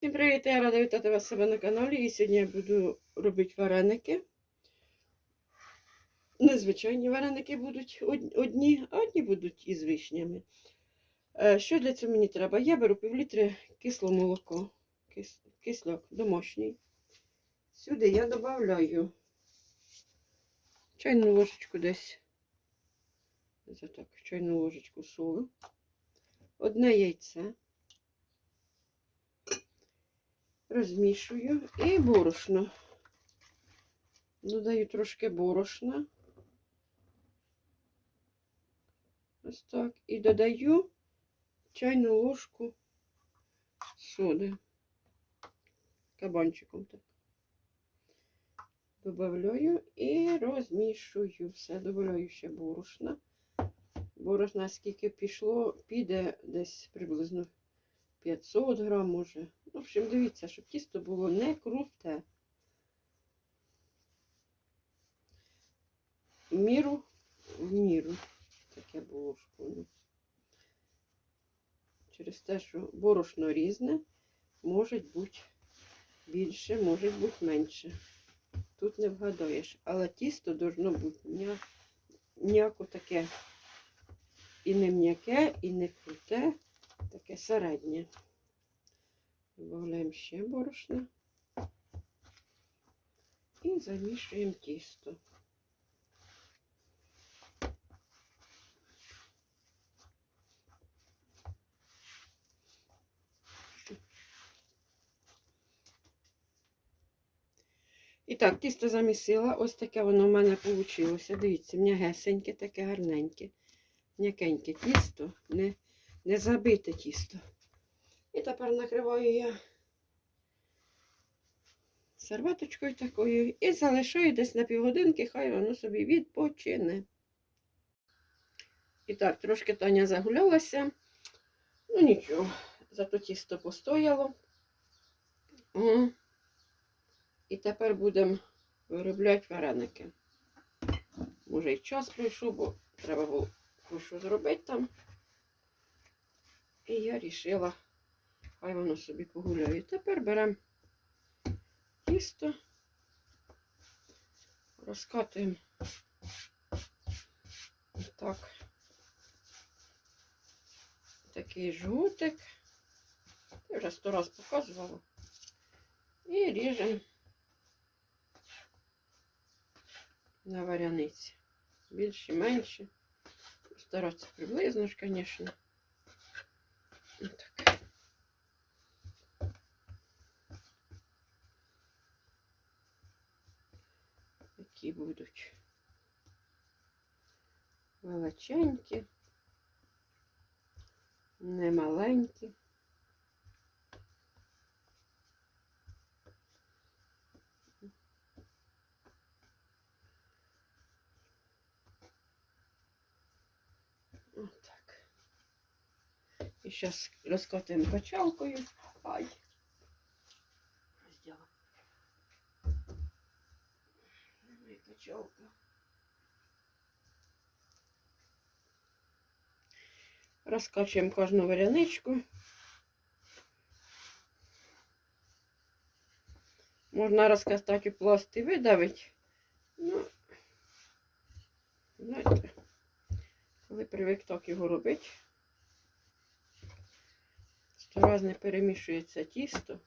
Всім привіт! Я рада вітати вас себе на каналі. І сьогодні я буду робити вареники. Незвичайні вареники будуть одні, а одні будуть із вишнями. Е, Що для цього мені треба? Я беру півлітри кисло молоко, кис, кисляк домашній. Сюди я додаю чайну ложечку десь. Це так, чайну ложечку солі. Одне яйце. Розмішую і борошно. Додаю трошки борошна. Ось так. І додаю чайну ложку соди. Кабанчиком так. Добавляю і розмішую все. Добавляю ще борошна. Борошна скільки пішло, піде десь приблизно 500 грам, може. В общем, дивіться, щоб тісто було не круте. Міру, в міру. Таке було шкоду. Через те, що борошно різне, може бути більше, може бути менше. Тут не вгадаєш. Але тісто должно бути ніяко таке і не м'яке, і не круте, таке середнє. Добавляємо ще борошна і замішуємо тісто. І так, тісто замісила. Ось таке воно в мене вийшло. Дивіться, м'ягесеньке, таке гарненьке. М'якеньке тісто, не, не забите тісто. І тепер накриваю я серветочкою такою і залишаю десь на півгодинки, хай воно собі відпочине. І так, трошки Таня загулялася. Ну нічого, зато тісто постояло. О. І тепер будемо виробляти вареники. Може і час прийшов, бо треба було що зробити там. І я вирішила, хай воно собі погуляє. Тепер беремо тісто, розкатуємо так. Такий жгутик. Я вже сто раз показувала. І ріжемо на варяниці. Більше, менше. Старатися приблизно ж, звісно. Так. Такі будуть величенькі, немаленькі. І зараз розкатуємо качалкою. Ай. Розділа. Качалка. Розкачуємо кожну варяничку. Можна розкатати у пласт і видавити. Ну, знаєте, коли привик так його робити, сто раз не перемішується тісто.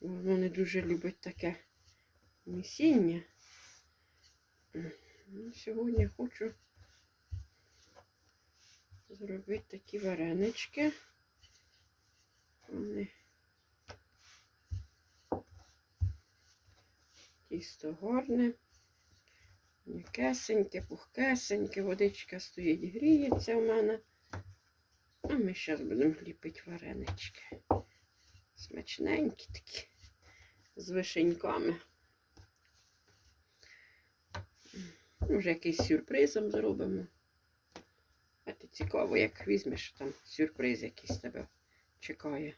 Воно не дуже любить таке місіння. Ну, Сьогодні хочу зробити такі варенички. Вони тісто гарне, м'якесеньке, пухкесеньке, водичка стоїть, гріється в мене. Ми зараз будемо ліпити варенички. Смачненькі такі, з вишеньками. Може, якийсь сюрпризом зробимо. А ти цікаво, як візьмеш там сюрприз якийсь тебе чекає.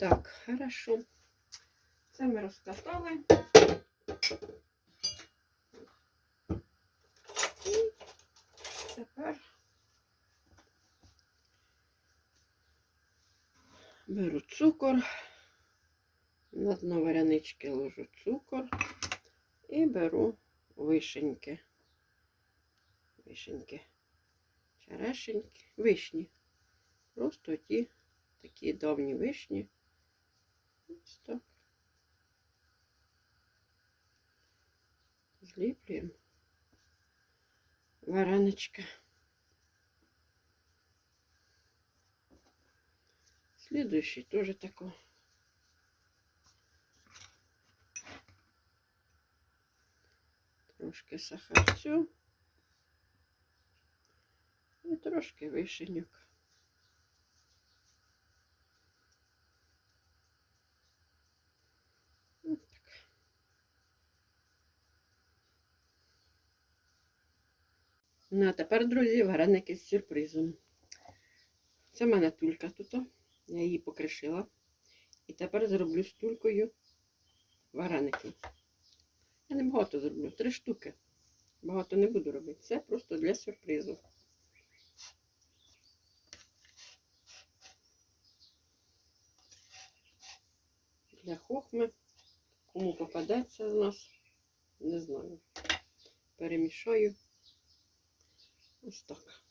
Так, хорошо. Це ми розкатали. Тепер беру цукор, на дно варянички ложу цукор і беру вишеньки. Вишеньки, черешеньки, вишні. Просто ті такі давні вишні. Ось так. Зліплюємо. Вареничка. Следующий тоже такой. Трошки сахарцю. І трошки вишеньок. Ну, а тепер, друзі, вареники з сюрпризом. Це в мене тулька тут. Я її покришила. І тепер зроблю з тулькою вареники. Я не багато зроблю, три штуки. Багато не буду робити. Це просто для сюрпризу. Для хохми. Кому попадеться з нас, не знаю. Перемішаю. Ось так.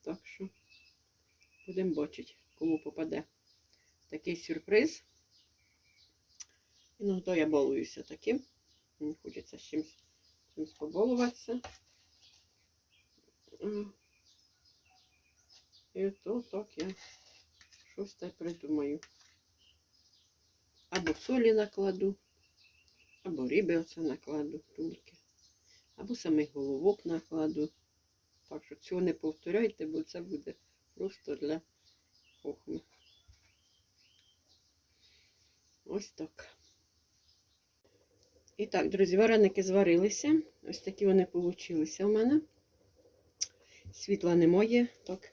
Так що будемо бачити, кому попаде такий сюрприз. Іноді я балуюся таким. Мені хочеться з чимось, чимось побалуватися. І то так я щось так придумаю. Або солі накладу, або риби оце накладу, тульки, або самих головок накладу. Так що цього не повторяйте, бо це буде просто для хохми. Ось так. І так, друзі, вареники зварилися. Ось такі вони получилися у мене. Світла немає, так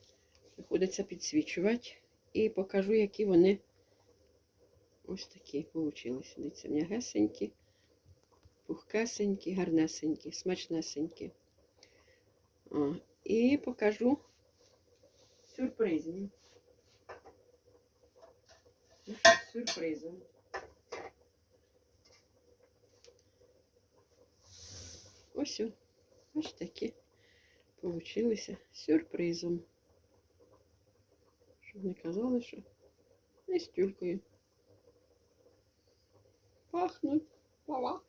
приходиться підсвічувати. І покажу, які вони ось такі получилися. Дивіться, м'ягесенькі, пухкесенькі, гарнесенькі, смачнесенькі. О, і покажу сюрпризні. Ну, сюрпризом. Ось, ось такі получилися сюрпризом. Щоб не казали, що не з тюлькою. Пахнуть. Ва-ва.